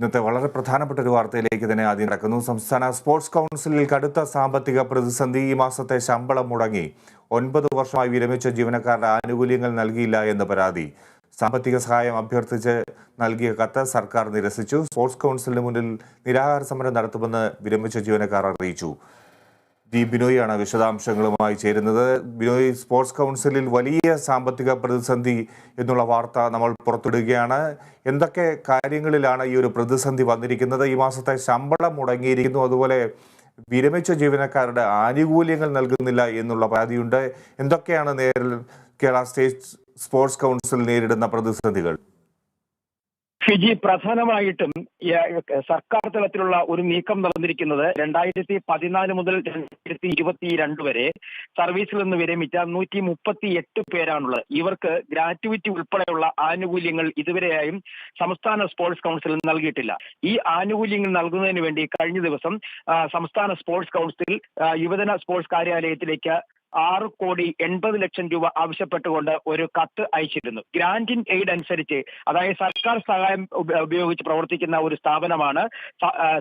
ഇന്നത്തെ വളരെ പ്രധാനപ്പെട്ട ഒരു വാർത്തയിലേക്ക് തന്നെ ആദ്യം നടക്കുന്നു സംസ്ഥാന സ്പോർട്സ് കൗൺസിലിൽ കടുത്ത സാമ്പത്തിക പ്രതിസന്ധി ഈ മാസത്തെ ശമ്പളം മുടങ്ങി. ഒൻപത് വർഷമായി വിരമിച്ച ജീവനക്കാരുടെ ആനുകൂല്യങ്ങൾ നൽകിയില്ല എന്ന് പരാതി. സാമ്പത്തിക സഹായം അഭ്യർത്ഥിച്ച് നൽകിയ കത്ത് സർക്കാർ നിരസിച്ചു. സ്പോർട്സ് കൗൺസിലിന് മുന്നിൽ നിരാഹാര സമരം നടത്തുമെന്ന് വിരമിച്ച ജീവനക്കാർ അറിയിച്ചു. ജി ബിനോയാണ് വിശദാംശങ്ങളുമായി ചേരുന്നത്. ബിനോയ് സ്പോർട്സ് കൗൺസിലിൽ വലിയ സാമ്പത്തിക പ്രതിസന്ധി എന്നുള്ള വാർത്ത നമ്മൾ പുറത്തിടുകയാണ് എന്തൊക്കെ കാര്യങ്ങളിലാണ് ഈ ഒരു പ്രതിസന്ധി വന്നിരിക്കുന്നത്? ഈ മാസത്തെ ശമ്പളം മുടങ്ങിയിരിക്കുന്നു. അതുപോലെ വിരമിച്ച ജീവനക്കാരുടെ ആനുകൂല്യങ്ങൾ നൽകുന്നില്ല എന്നുള്ള പരാതിയുണ്ട്. എന്തൊക്കെയാണ് നേരിൽ കേരള സ്റ്റേറ്റ് സ്പോർട്സ് കൗൺസിൽ നേരിടുന്ന പ്രതിസന്ധികൾ? ഫിജി പ്രധാനമായിട്ടും സർക്കാർ തലത്തിലുള്ള ഒരു നീക്കം നടന്നിരിക്കുന്നത് രണ്ടായിരത്തി പതിനാല് മുതൽ രണ്ടായിരത്തി ഇരുപത്തി രണ്ട് വരെ സർവീസിൽ നിന്ന് വിരമിച്ച നൂറ്റി മുപ്പത്തി എട്ട് പേരാണുള്ളത്. ഇവർക്ക് ഗ്രാറ്റുവിറ്റി ഉൾപ്പെടെയുള്ള ആനുകൂല്യങ്ങൾ ഇതുവരെയായും സംസ്ഥാന സ്പോർട്സ് കൗൺസിൽ നൽകിയിട്ടില്ല. ഈ ആനുകൂല്യങ്ങൾ നൽകുന്നതിന് വേണ്ടി കഴിഞ്ഞ ദിവസം സംസ്ഥാന സ്പോർട്സ് കൗൺസിൽ യുവജന സ്പോർട്സ് കാര്യാലയത്തിലേക്ക് ആറ് കോടി എൺപത് ലക്ഷം രൂപ ആവശ്യപ്പെട്ടുകൊണ്ട് ഒരു കത്ത് അയച്ചിരുന്നു. ഗ്രാൻഡിൻ എയ്ഡ് അനുസരിച്ച് അതായത് സർക്കാർ സഹായം ഉപയോഗിച്ച് പ്രവർത്തിക്കുന്ന ഒരു സ്ഥാപനമാണ്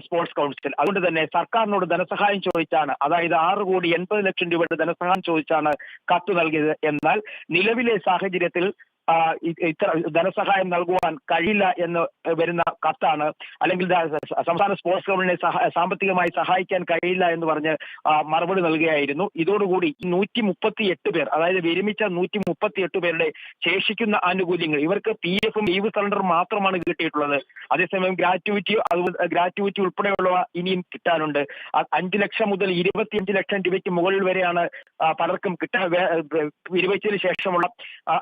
സ്പോർട്സ് കൗൺസിൽ. അതുകൊണ്ട് തന്നെ സർക്കാരിനോട് ധനസഹായം ചോദിച്ചാണ് അതായത് ആറ് കോടി എൺപത് ലക്ഷം രൂപയുടെ ധനസഹായം ചോദിച്ചാണ് കത്ത് നൽകിയത്. എന്നാൽ നിലവിലെ സാഹചര്യത്തിൽ ഇത്ര ധനസഹായം നൽകുവാൻ കഴിയില്ല എന്ന് വരുന്ന കത്താണ്. അല്ലെങ്കിൽ സംസ്ഥാന സ്പോർട്സ് കൗൺസിലിനെ സാമ്പത്തികമായി സഹായിക്കാൻ കഴിയില്ല എന്ന് പറഞ്ഞ് മറുപടി നൽകുകയായിരുന്നു. ഇതോടുകൂടി നൂറ്റി മുപ്പത്തി എട്ട് പേർ അതായത് വിരമിച്ച നൂറ്റി മുപ്പത്തി എട്ട് പേരുടെ ശേഷിക്കുന്ന ആനുകൂല്യങ്ങൾ. ഇവർക്ക് പി എഫും ലീവ് സറണ്ടർ മാത്രമാണ് കിട്ടിയിട്ടുള്ളത്. അതേസമയം ഗ്രാറ്റുവിറ്റി ഗ്രാറ്റുവിറ്റി ഉൾപ്പെടെയുള്ളവ ഇനിയും കിട്ടാനുണ്ട്. അഞ്ച് ലക്ഷം മുതൽ ഇരുപത്തിയഞ്ച് ലക്ഷം രൂപയ്ക്ക് മുകളിൽ വരെയാണ് പലർക്കും കിട്ടാൻ വിരമിച്ചതിന് ശേഷമുള്ള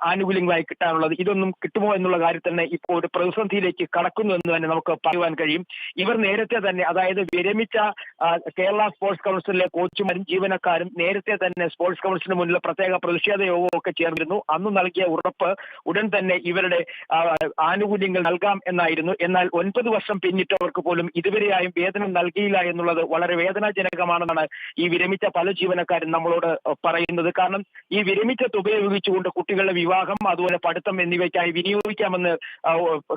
ആനുകൂല്യങ്ങളായി കിട്ടാനുള്ളത് ഇതൊന്നും കിട്ടുമോ എന്നുള്ള കാര്യത്തിൽ തന്നെ ഇപ്പോൾ ഒരു പ്രതിസന്ധിയിലേക്ക് കടക്കുന്നു എന്ന് തന്നെ നമുക്ക് പറയുവാൻ കഴിയും. ഇവർ നേരത്തെ തന്നെ അതായത് വിരമിച്ച കേരള സ്പോർട്സ് കൗൺസിലിലെ കോച്ചുമാരും ജീവനക്കാരും നേരത്തെ തന്നെ സ്പോർട്സ് കൗൺസിലിന് മുന്നിൽ പ്രത്യേക പ്രതിഷേധ യോഗവും ഒക്കെ ചേർന്നിരുന്നു. അന്ന് നൽകിയ ഉറപ്പ് ഉടൻ തന്നെ ഇവരുടെ ആനുകൂല്യങ്ങൾ നൽകാം എന്നായിരുന്നു. എന്നാൽ ഒൻപത് വർഷം പിന്നിട്ടവർക്ക് പോലും ഇതുവരെയായും വേതനം നൽകിയില്ല എന്നുള്ളത് വളരെ വേദനാജനകമാണെന്നാണ് ഈ വിരമിച്ച പല ജീവനക്കാരും നമ്മളോട് പറയുന്നത്. കാരണം ഈ വിരമിച്ച തുക ഉപയോഗിച്ചുകൊണ്ട് കുട്ടികളുടെ വിവാഹം അതുപോലെ പഠിത്തം എന്നിവയ്ക്കായി വിനിയോഗിക്കാമെന്ന്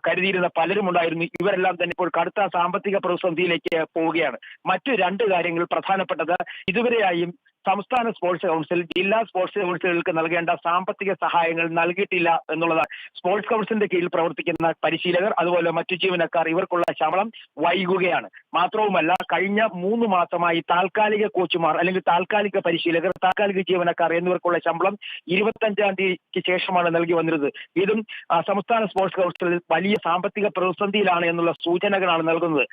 കരുതിയിരുന്ന പലരും ഉണ്ടായിരുന്നു. ഇവരെല്ലാം തന്നെ ഇപ്പോൾ കടുത്ത സാമ്പത്തിക പ്രതിസന്ധിയിലേക്ക് പോവുകയാണ്. മറ്റു രണ്ട് കാര്യങ്ങൾ പ്രധാനപ്പെട്ടത് ഇതുവരെയായും സംസ്ഥാന സ്പോർട്സ് കൗൺസിൽ ജില്ലാ സ്പോർട്സ് കൗൺസിലുകൾക്ക് നൽകേണ്ട സാമ്പത്തിക സഹായങ്ങൾ നൽകിയിട്ടില്ല എന്നുള്ളതാണ്. സ്പോർട്സ് കൗൺസിലിന്റെ കീഴിൽ പ്രവർത്തിക്കുന്ന പരിശീലകർ അതുപോലെ മറ്റു ജീവനക്കാർ ഇവർക്കുള്ള ശമ്പളം വൈകുകയാണ്. മാത്രവുമല്ല കഴിഞ്ഞ മൂന്ന് മാസമായി താൽക്കാലിക കോച്ചുമാർ അല്ലെങ്കിൽ താൽക്കാലിക പരിശീലകർ താൽക്കാലിക ജീവനക്കാർ എന്നിവർക്കുള്ള ശമ്പളം ഇരുപത്തഞ്ചാം തീയതിക്ക് ശേഷമാണ് നൽകി വന്നിരുന്നത്. ഇതും സംസ്ഥാന സ്പോർട്സ് കൗൺസിൽ വലിയ സാമ്പത്തിക പ്രതിസന്ധിയിലാണ് എന്നുള്ള സൂചനകളാണ് നൽകുന്നത്.